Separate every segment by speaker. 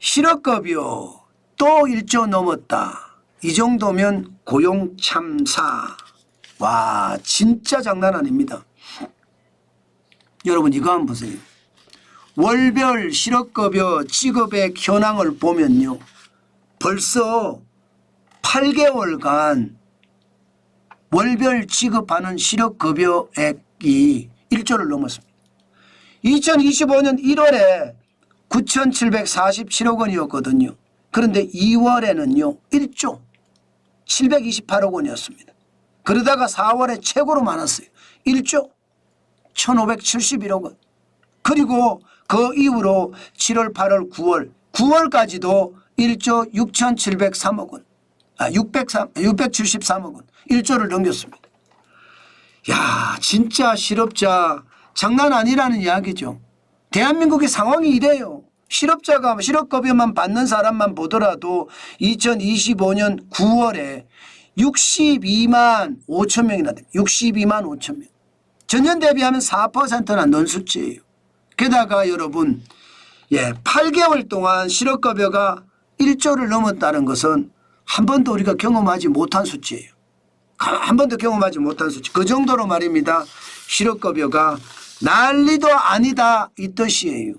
Speaker 1: 실업급여 또 1조 넘었다. 이 정도면 고용 참사. 와, 진짜 장난 아닙니다. 여러분 이거 한번 보세요. 월별 실업급여 지급액 현황을 보면요. 벌써 8개월간 월별 지급하는 실업급여액이 1조를 넘었습니다. 2025년 1월에 9,747억 원이었거든요. 그런데 2월에는요, 1조 728억 원이었습니다. 그러다가 4월에 최고로 많았어요. 1조 1,571억 원. 그리고 그 이후로 7월, 8월, 9월, 9월까지도 1조 6,703억 원. 아, 603, 673억 원. 1조를 넘겼습니다. 야, 진짜 실업자 장난 아니라는 이야기죠. 대한민국의 상황이 이래요. 실업자가 실업급여만 받는 사람만 보더라도 2025년 9월에 62만 5천 명이나 됩니다. 62만 5천 명. 전년 대비하면 4%나 는 수치예요. 게다가 여러분, 예, 8개월 동안 실업급여가 1조를 넘었다는 것은 한 번도 우리가 경험하지 못한 수치예요. 한 번도 경험하지 못한 수치. 그 정도로 말입니다. 실업급여가 난리도 아니다 이 뜻이에요.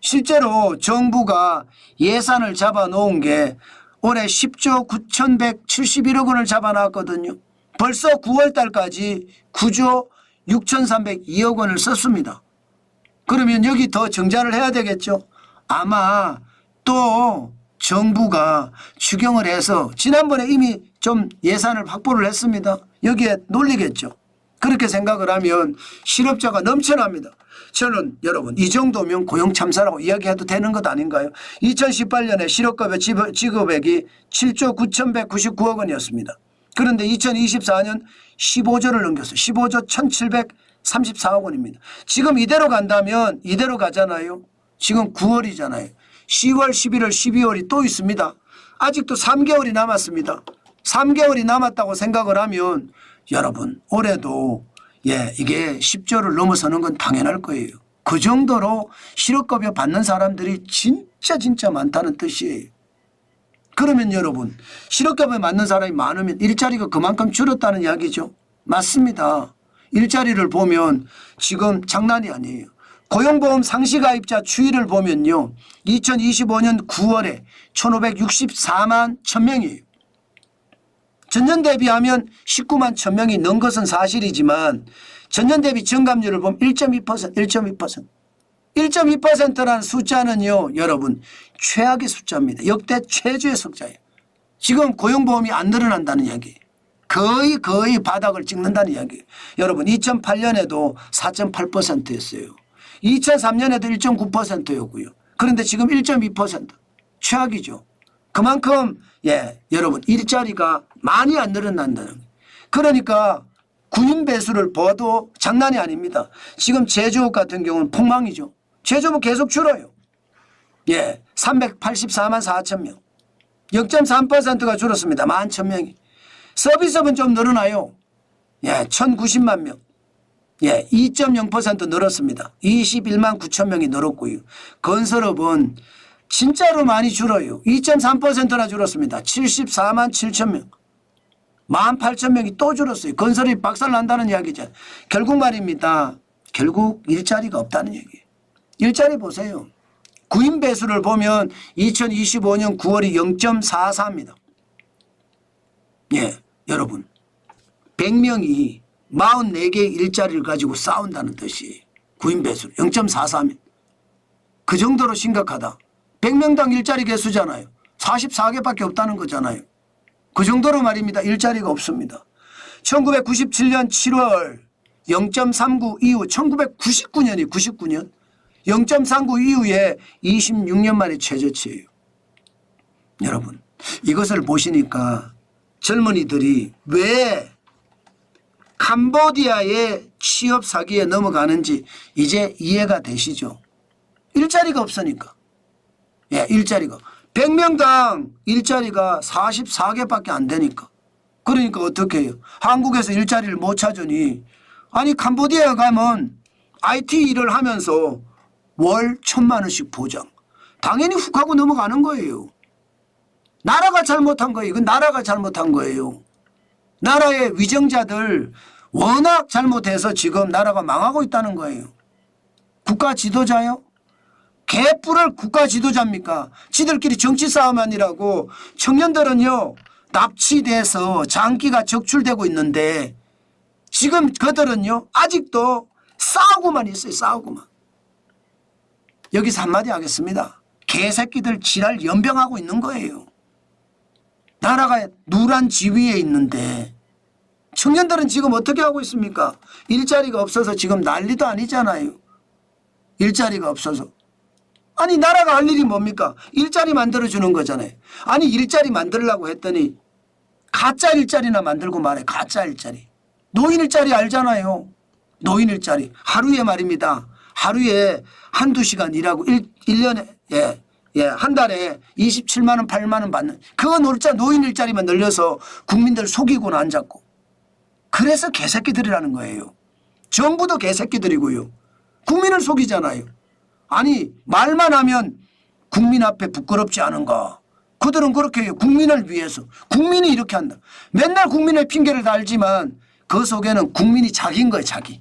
Speaker 1: 실제로 정부가 예산을 잡아놓은 게 올해 10조 9,171억 원을 잡아놨거든요. 벌써 9월 달까지 9조 6,302억 원을 썼습니다. 그러면 여기 더 증자를 해야 되겠죠. 아마 또 정부가 추경을 해서 지난번에 이미 좀 예산을 확보를 했습니다. 여기에 놀리겠죠. 그렇게 생각을 하면 실업자가 넘쳐납니다. 저는 여러분 이 정도면 고용 참사라고 이야기해도 되는 것 아닌가요? 2018년에 실업급여 지급- 지급액이 7조 9,199억 원이었습니다. 그런데 2024년 15조를 넘겼어요. 15조 1,734억 원입니다. 지금 이대로 간다면 이대로 가잖아요. 지금 9월이잖아요. 10월, 11월, 12월이 또 있습니다. 아직도 3개월이 남았습니다. 3개월이 남았다고 생각을 하면 여러분 올해도 예 이게 10조를 넘어서는 건 당연할 거예요. 그 정도로 실업급여 받는 사람들이 진짜 진짜 많다는 뜻이에요. 그러면 여러분 실업급여 맞는 사람이 많으면 일자리가 그만큼 줄었다는 이야기죠. 맞습니다. 일자리를 보면 지금 장난이 아니에요. 고용보험 상시가입자 추이를 보면요. 2025년 9월에 1564만 1000명이에요. 전년 대비하면 19만 1000명이 는 것은 사실이지만 전년 대비 증감률을 보면 1.2% 1.2% 1.2%라는 숫자는요 여러분 최악의 숫자입니다. 역대 최저의 숫자예요. 지금 고용보험이 안 늘어난다는 이야기예요. 거의 거의 바닥을 찍는다는 이야기예요. 여러분 2008년에도 4.8%였어요. 2003년에도 1.9%였고요. 그런데 지금 1.2% 최악이죠. 그만큼 예 여러분 일자리가 많이 안 늘어난다는 거예요. 그러니까 군인 배수를 봐도 장난이 아닙니다. 지금 제조업 같은 경우는 폭망이죠. 제조업은 계속 줄어요. 예, 384만 4천 명. 0.3%가 줄었습니다. 1만 1천 명이. 서비스업은 좀 늘어나요. 예, 1,090만 명. 예, 2.0% 늘었습니다. 21만 9천 명이 늘었고요. 건설업은 진짜로 많이 줄어요. 2.3%나 줄었습니다. 74만 7천 명. 1만 8천 명이 또 줄었어요. 건설이 박살난다는 이야기죠. 결국 말입니다. 결국 일자리가 없다는 얘기예요. 일자리 보세요. 구인 배수를 보면 2025년 9월이 0.44입니다. 예, 여러분. 100명이 44개의 일자리를 가지고 싸운다는 뜻이 구인 배수 0.43면 그 정도로 심각하다. 100명당 일자리 개수잖아요. 44개밖에 없다는 거잖아요. 그 정도로 말입니다. 일자리가 없습니다. 1997년 7월 0.39 이후 1999년이 99년 0.39 이후에 26년 만에 최저치예요. 여러분 이것을 보시니까 젊은이들이 왜 캄보디아의 취업 사기에 넘어가는지 이제 이해가 되시죠? 일자리가 없으니까. 예, 일자리가. 100명당 일자리가 44개밖에 안 되니까. 그러니까 어떻게 해요? 한국에서 일자리를 못 찾으니 아니 캄보디아 가면 IT 일을 하면서 월 천만 원씩 보장. 당연히 훅 하고 넘어가는 거예요. 나라가 잘못한 거예요. 이건 나라가 잘못한 거예요. 나라의 위정자들 워낙 잘못해서 지금 나라가 망하고 있다는 거예요. 국가 지도자요? 개뿔을 국가 지도자입니까? 지들끼리 정치 싸움하니라고. 청년들은요 납치돼서 장기가 적출되고 있는데 지금 그들은요 아직도 싸우고만 있어요 싸우고만. 여기서 한마디 하겠습니다. 개새끼들 지랄 연병하고 있는 거예요. 나라가 누란 지위에 있는데 청년들은 지금 어떻게 하고 있습니까? 일자리가 없어서 지금 난리도 아니잖아요. 일자리가 없어서 아니 나라가 할 일이 뭡니까? 일자리 만들어주는 거잖아요. 아니 일자리 만들려고 했더니 가짜 일자리나 만들고 말해. 가짜 일자리. 노인 일자리 알잖아요. 노인 일자리. 하루에 말입니다. 하루에 한두 시간 일하고 일, 일년에 예, 예, 한 달에 27만 원 8만 원 받는. 그거 놀자 노인 일자리만 늘려서 국민들 속이고는 앉았고. 그래서 개새끼들이라는 거예요. 정부도 개새끼들이고요. 국민을 속이잖아요 아니 말만 하면 국민 앞에 부끄럽지 않은가? 그들은 그렇게 해요. 국민을 위해서. 국민이 이렇게 한다. 맨날 국민의 핑계를 달지만 그 속에는 국민이 자기인 거예요 자기.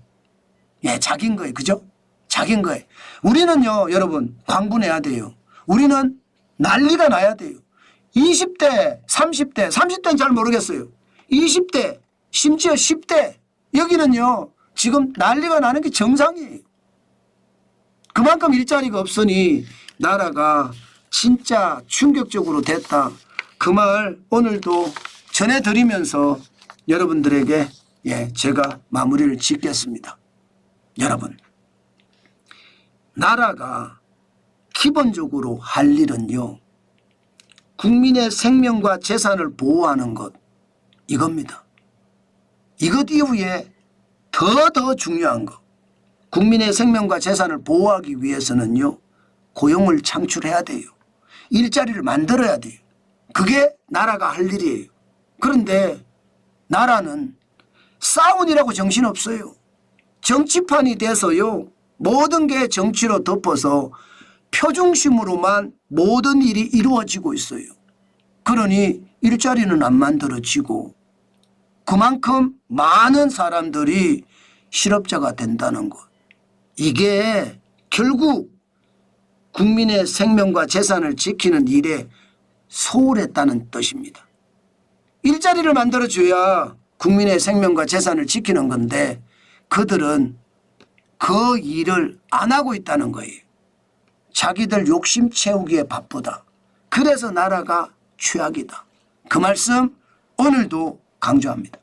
Speaker 1: 예 자기인 거예요. 그죠? 자기인 거예요. 우리는요 여러분 광분해야 돼요. 우리는 난리가 나야 돼요. 20대 30대 30대는 잘 모르겠어요. 20대 심지어 10대. 여기는요 지금 난리가 나는 게 정상이에요 그만큼 일자리가 없으니 나라가 진짜 충격적으로 됐다. 그 말 오늘도 전해드리면서 여러분들에게 예, 제가 마무리를 짓겠습니다. 여러분, 나라가 기본적으로 할 일은요, 국민의 생명과 재산을 보호하는 것, 이겁니다. 이것 이후에 더더 중요한 것, 국민의 생명과 재산을 보호하기 위해서는요, 고용을 창출해야 돼요. 일자리를 만들어야 돼요. 그게 나라가 할 일이에요. 그런데 나라는 싸움이라고 정신없어요. 정치판이 돼서요, 모든 게 정치로 덮어서 표중심으로만 모든 일이 이루어지고 있어요. 그러니 일자리는 안 만들어지고 그만큼 많은 사람들이 실업자가 된다는 것. 이게 결국 국민의 생명과 재산을 지키는 일에 소홀했다는 뜻입니다. 일자리를 만들어줘야 국민의 생명과 재산을 지키는 건데 그들은 그 일을 안 하고 있다는 거예요. 자기들 욕심 채우기에 바쁘다. 그래서 나라가 최악이다. 그 말씀 오늘도 강조합니다.